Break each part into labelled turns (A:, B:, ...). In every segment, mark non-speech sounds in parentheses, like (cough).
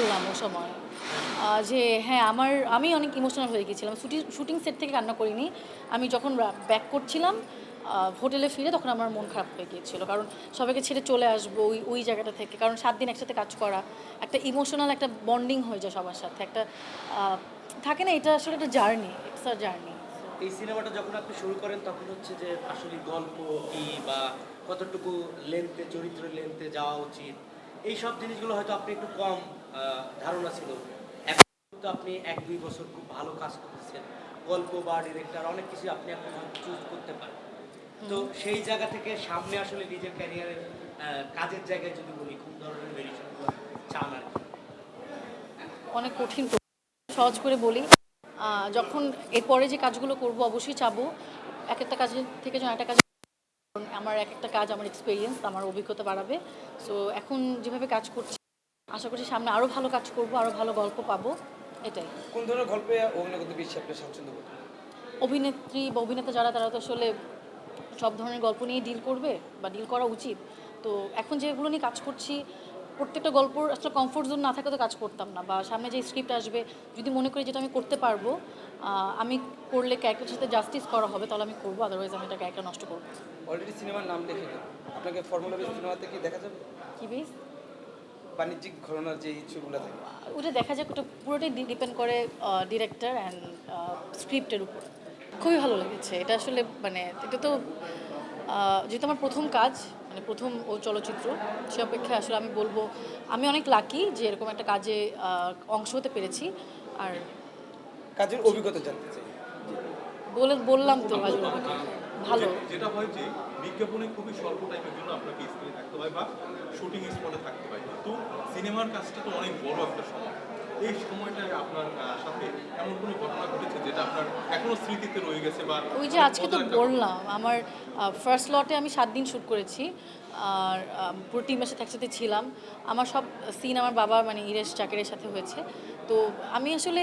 A: বললাম ও সময় যে হ্যাঁ আমার, আমি অনেক ইমোশনাল হয়ে গেছিলাম। শুটিং সেট থেকে কান্না করিনি। আমি যখন ব্যাক করছিলাম হোটেলে ফিরে তখন আমার মন খারাপ হয়ে গিয়েছিল। কারণ সবাইকে ছেড়ে চলে আসব ওই ওই জায়গাটা থেকে। কারণ সাত দিন একসাথে কাজ করা, একটা ইমোশনাল একটা বন্ডিং হয়ে যায় সবার সাথে। একটা থাকে না, এটা আসলে একটা জার্নি ইটস আ জার্নি
B: এই সিনেমাটা যখন আপনি শুরু করেন, তখন হচ্ছে যে আসলে গল্প কি বা কতটুকু লেন্থে চরিত্র লেন্থে যাওয়া উচিত? এই সব জিনিসগুলো হয়তো আপনি একটু কম ধারণা ছিল। এখন তো আপনি এক দুই বছর খুব ভালো কাজ করতেছেন। গল্প বা ডিরেক্টর অনেক কিছু আপনি এখন চুজ করতে পারেন। তো সেই জায়গা থেকে সামনে আসলে নিজের ক্যারিয়ারের কাজের জায়গায় যদি বলি কোন ধরনের ভেরিয়েশনগুলো চান আর কি।
A: অনেক কঠিন সহজ করে বলি আহ, যখন এরপরে যে কাজগুলো করব অবশ্যই চাবো। এক একটা কাজের থেকে যেন একটা কাজ আমার এক একটা কাজ আমার এক্সপিরিয়েন্স আমার অভিজ্ঞতা বাড়াবে। সো এখন যেভাবে কাজ করছি আশা করছি সামনে আরও ভালো কাজ করব আরও ভালো গল্প পাবো এটাই।
C: কোন ধরনের গল্পে অভিনয় করতে বেশি আপনি স্বাচ্ছন্দ্য বোধ?
A: অভিনেত্রী বা অভিনেতা যারা তারা তো আসলে সব ধরনের গল্প নিয়ে ডিল করবে বা ডিল করা উচিত। তো এখন যেগুলো নিয়ে কাজ করছি প্রত্যেকটা গল্পর আসলে কমফোর্ট জোন না থাকলে তো কাজ করতাম না বা সামনে যে স্ক্রিপ্ট আসবে যদি মনে করি যেটা আমি করতে পারব আমি করলে ক্যারেক্টারের সাথে জাস্টিস করা হবে তাহলে আমি করব আদারওয়াইজ আমি এটা ক্যারেক্টার নষ্ট করব
C: অলরেডি সিনেমার নাম লিখে আপনাকে ফর্মুলা বেস সিনেমাতে কি দেখা যাবে?
A: কি বেশ
C: বাণিজ্যিক ঘটনার যে ইস্যুগুলো থাকে।
A: ওটা দেখা যাক ওটা পুরোটাই ডিপেন্ড করে ডিরেক্টর অ্যান্ড স্ক্রিপ্টের উপর। খুবই ভালো লেগেছে। এটা আসলে মানে এটা তো যেহেতু আমার প্রথম কাজ মানে প্রথম ও চলচ্চিত্র সে অপেক্ষায় আসলে আমি বলব আমি অনেক লাকি যে এরকম একটা কাজে অংশ হতে পেরেছি। আর
C: কাজের অভিজ্ঞতা জানতে চাই।
A: বলে বললাম তো ভালো। ভালো।
D: যেটা হয় যে বিজ্ঞাপনে খুবই স্বল্প টাইমের জন্য আপনাকে স্ক্রিনে থাকতে হয় বা শুটিং স্পটে থাকতে হয়। কিন্তু সিনেমার কাজটা তো অনেক বড় একটা সময়। এই সময়টায় আপনার সাথে এমন কোনো ঘটনা ঘটেছে যেটা আপনার এখনও স্মৃতিতে রয়ে গেছে বা
A: ওই যে আজকে তো বললাম আমার ফার্স্ট লটে আমি সাত দিন শ্যুট করেছি আর পুরো টিমের সাথে একসাথে ছিলাম। আমার সব সিন আমার বাবা মানে ইরেশ চাকেরের সাথে হয়েছে। তো আমি আসলে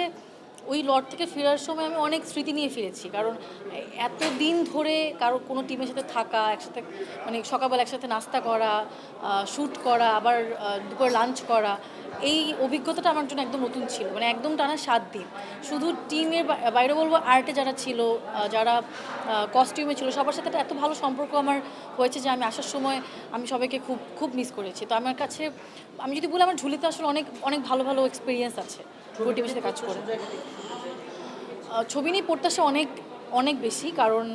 A: ওই লট থেকে ফেরার সময় আমি অনেক স্মৃতি নিয়ে ফিরেছি। কারণ এত দিন ধরে কারও কোনো টিমের সাথে থাকা একসাথে মানে সকালবেলা একসাথে নাস্তা করা শ্যুট করা আবার দুপুরে লাঞ্চ করা এই অভিজ্ঞতাটা আমার জন্য একদম নতুন ছিল। মানে একদম টানা সাত দিন। শুধু টিমের বাইরে বলব আর্টে যারা ছিল যারা কস্টিউমে ছিল সবার সাথে এত ভালো সম্পর্ক আমার হয়েছে যে আমি আসার সময় আমি সবাইকে খুব খুব মিস করেছি। তো আমার কাছে আমি যদি বলি আমার ঝুলিতে আসলে অনেক অনেক ভালো ভালো এক্সপিরিয়েন্স আছে। টিমের সাথে কাজ করে। ছবি নিয়ে প্রত্যাশা অনেক অনেক বেশি কারণ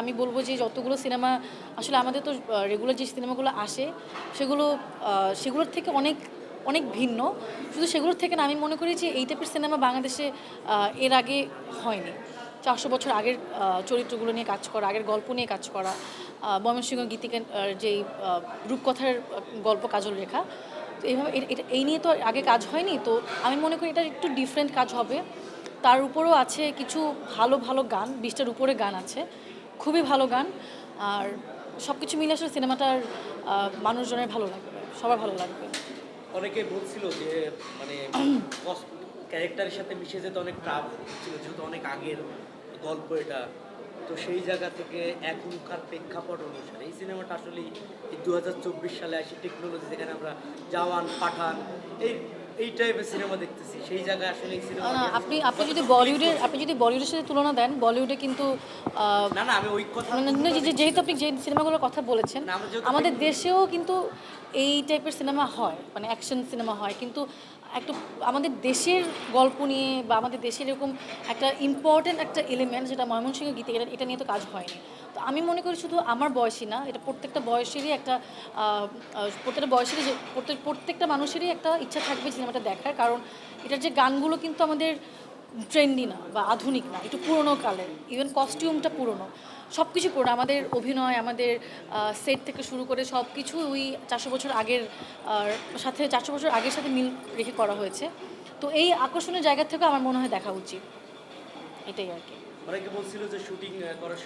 A: আমি বলব যে যতগুলো সিনেমা আসলে আমাদের তো রেগুলার যে সিনেমাগুলো আসে সেগুলো সেগুলোর থেকে অনেক অনেক ভিন্ন। শুধু সেগুলোর থেকে না আমি মনে করি যে এই টাইপের সিনেমা বাংলাদেশে এর আগে হয়নি। চারশো বছর আগের চরিত্রগুলো নিয়ে কাজ করা আগের গল্প নিয়ে কাজ করা ময়মনসিংহ গীতিকার আহ, যেই রূপকথার গল্প কাজল রেখা তো এইভাবে এই নিয়ে তো আগে কাজ হয়নি তো আমি মনে করি এটা একটু ডিফারেন্ট কাজ হবে। তার উপরেও আছে কিছু ভালো ভালো গান বিশটার উপরে গান আছে। খুবই ভালো গান। আর সব কিছু মিলে আসলে সিনেমাটার মানুষজনের ভালো লাগবে সবার ভালো লাগবে।
B: অনেকে বলছিল যে মানে (clears throat) ক্যারেক্টারের সাথে মিশে যেতে অনেক টাফ ছিল যেহেতু অনেক আগের গল্প এটা। তো সেই জায়গা থেকে এখনকার প্রেক্ষাপট অনুসারে এই সিনেমাটা আসলে দু হাজার চব্বিশ সালে আসে টেকনোলজি যেখানে আমরা জওয়ান পাঠান এই এই টাইপের সিনেমা দেখতেছি সেই জায়গায় আসলে সিনেমা
A: আপনি আপনি যদি বলিউডের আপনি যদি বলিউডের সাথে তুলনা দেন বলিউডে কিন্তু
B: না না আমি ওই কথা
A: মানে যে- যে- যেহেতু আপনি যে সিনেমাগুলোর কথা বলেছেন আমাদের দেশেও কিন্তু এই টাইপের সিনেমা হয় মানে অ্যাকশন সিনেমা হয় কিন্তু একটু, আমাদের দেশের গল্প নিয়ে বা আমাদের দেশের এরকম একটা ইম্পর্ট্যান্ট একটা এলিমেন্ট যেটা ময়মনসিংহ গীতে এটা এটা নিয়ে তো কাজ হয়নি। তো আমি মনে করি শুধু আমার বয়সী না, এটা প্রত্যেকটা বয়সেরই একটা প্রত্যেকটা বয়সেরই প্রত্যেকটা মানুষেরই একটা ইচ্ছা থাকবে সিনেমাটা দেখার। কারণ এটার যে গানগুলো কিন্তু আমাদের ট্রেন্ডি না বা আধুনিক না, একটু পুরনো কালের ইভেন কস্টিউমটা পুরনো। সব কিছু পুরনো, আমাদের অভিনয়, আমাদের সেট থেকে শুরু করে সব কিছু ওই চারশো বছর আগের সাথে চারশো বছর আগের সাথে মিল রেখে করা হয়েছে। তো এই আকর্ষণের জায়গা থেকে আমার মনে হয় দেখা উচিত। এটাই আর কি।
B: অনেকে বলছিল যে শুটিং করার